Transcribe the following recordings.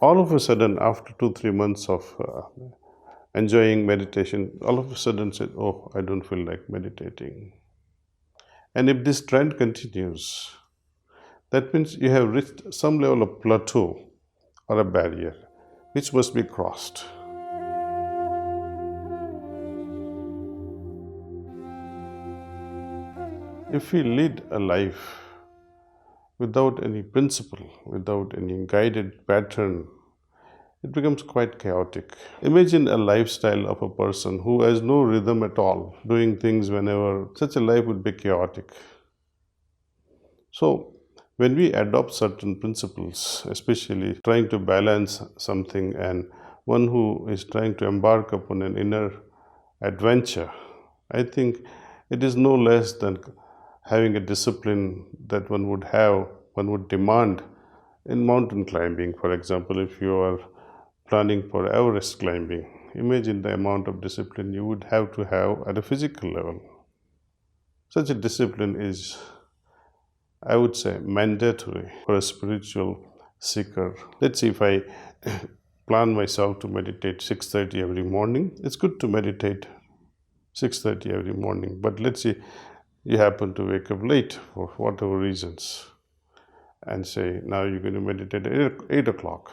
all of a sudden, after two, three months of uh, enjoying meditation, all of a sudden said, Oh, I don't feel like meditating. And if this trend continues, that means you have reached some level of plateau or a barrier which must be crossed. If we lead a life without any principle, without any guided pattern, it becomes quite chaotic. Imagine a lifestyle of a person who has no rhythm at all, doing things whenever. Such a life would be chaotic. So, when we adopt certain principles, especially trying to balance something, and one who is trying to embark upon an inner adventure, I think it is no less than having a discipline that one would have, one would demand in mountain climbing. For example, if you are planning for Everest climbing, imagine the amount of discipline you would have to have at a physical level. Such a discipline is, I would say, mandatory for a spiritual seeker. Let's see if I plan myself to meditate 6:30 every morning. It's good to meditate 6:30 every morning, but let's see you happen to wake up late for whatever reasons and say now you're going to meditate at 8 o'clock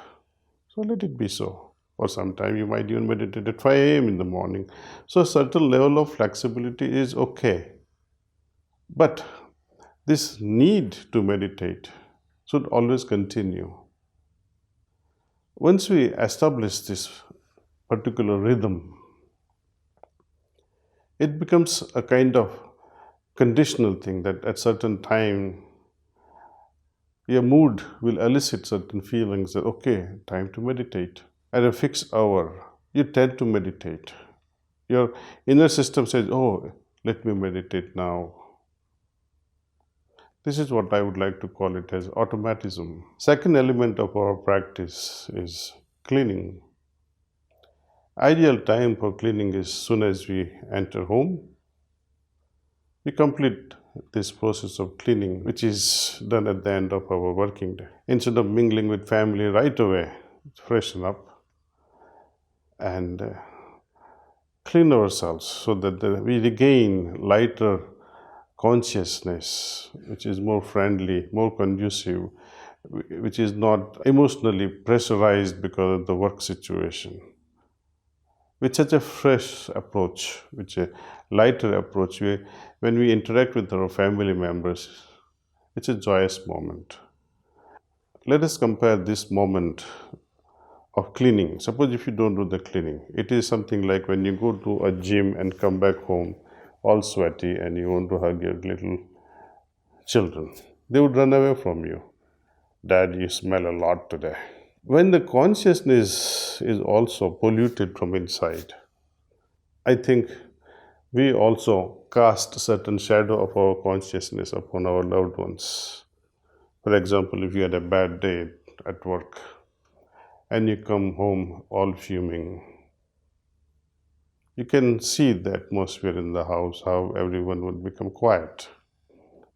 so let it be so. Or sometime you might even meditate at 5 a.m. in the morning. So a certain level of flexibility is okay. But this need to meditate should always continue. Once we establish this particular rhythm, it becomes a kind of conditional thing that at certain time your mood will elicit certain feelings that, okay, time to meditate. At a fixed hour, you tend to meditate. Your inner system says, oh, let me meditate now. This is what I would like to call it as automatism. Second element of our practice is cleaning. Ideal time for cleaning is soon as we enter home. We complete this process of cleaning, which is done at the end of our working day. Instead of mingling with family right away, freshen up and uh, clean ourselves so that we regain lighter consciousness, which is more friendly, more conducive, which is not emotionally pressurized because of the work situation with such a fresh approach, which a lighter approach, we, when we interact with our family members, it's a joyous moment. Let us compare this moment of cleaning. Suppose if you don't do the cleaning, it is something like when you go to a gym and come back home all sweaty and you want to hug your little children. They would run away from you. Dad, you smell a lot today when the consciousness is also polluted from inside, I think we also cast certain shadow of our consciousness upon our loved ones. For example, if you had a bad day at work and you come home all fuming, you can see the atmosphere in the house, how everyone would become quiet.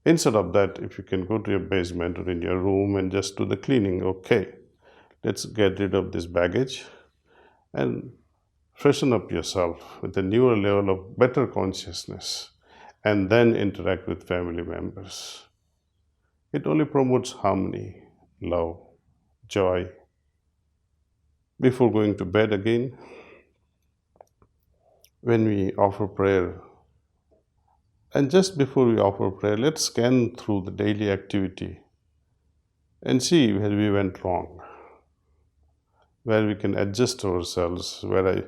Instead of that, if you can go to your basement or in your room and just do the cleaning, okay let's get rid of this baggage and freshen up yourself with a newer level of better consciousness and then interact with family members. It only promotes harmony, love, joy. Before going to bed again, when we offer prayer, and just before we offer prayer, let's scan through the daily activity and see where we went wrong where we can adjust ourselves, where I,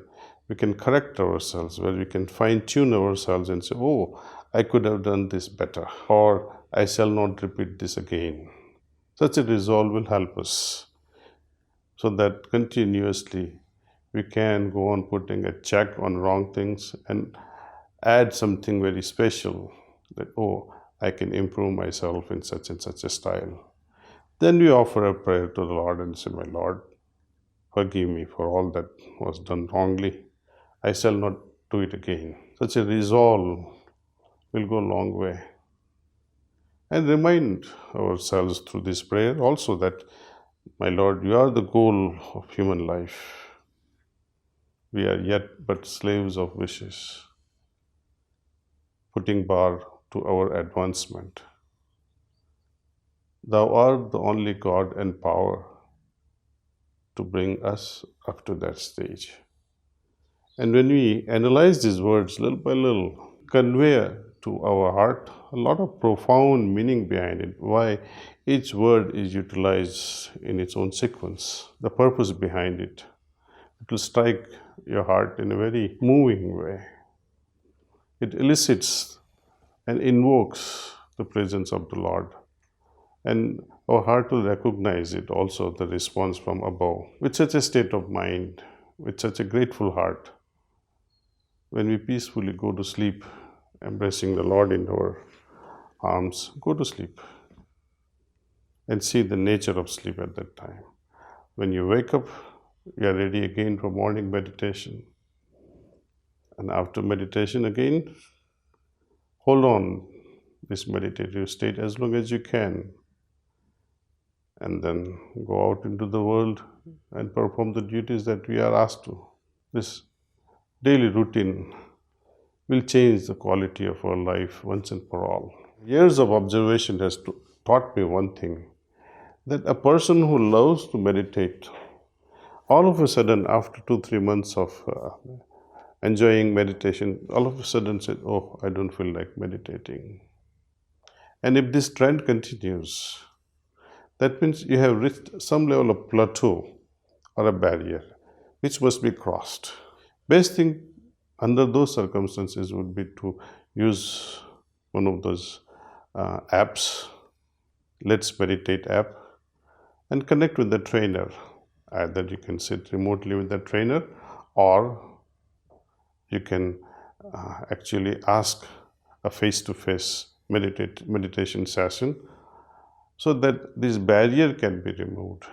we can correct ourselves, where we can fine tune ourselves and say, oh, I could have done this better, or I shall not repeat this again. Such a resolve will help us so that continuously we can go on putting a check on wrong things and add something very special that, oh, I can improve myself in such and such a style. Then we offer a prayer to the Lord and say, My Lord, Forgive me for all that was done wrongly. I shall not do it again. Such a resolve will go a long way. And remind ourselves through this prayer also that My Lord, you are the goal of human life. We are yet but slaves of wishes, putting bar to our advancement. Thou art the only God and power to bring us up to that stage. And when we analyze these words little by little, convey to our heart a lot of profound meaning behind it. Why each word is utilized in its own sequence, the purpose behind it. It will strike your heart in a very moving way. It elicits and invokes the presence of the Lord. And our heart will recognize it also, the response from above. With such a state of mind, with such a grateful heart, when we peacefully go to sleep, embracing the Lord in our arms, go to sleep and see the nature of sleep at that time. When you wake up, you are ready again for morning meditation. And after meditation, again, hold on this meditative state as long as you can. And then go out into the world and perform the duties that we are asked to. This daily routine will change the quality of our life once and for all. Years of observation has taught me one thing that a person who loves to meditate, all of a sudden, after two, three months of uh, enjoying meditation, all of a sudden said, Oh, I don't feel like meditating. And if this trend continues, that means you have reached some level of plateau or a barrier which must be crossed. Best thing under those circumstances would be to use one of those uh, apps, Let's Meditate app, and connect with the trainer. Either you can sit remotely with the trainer or you can uh, actually ask a face-to-face meditate, meditation session so that this barrier can be removed.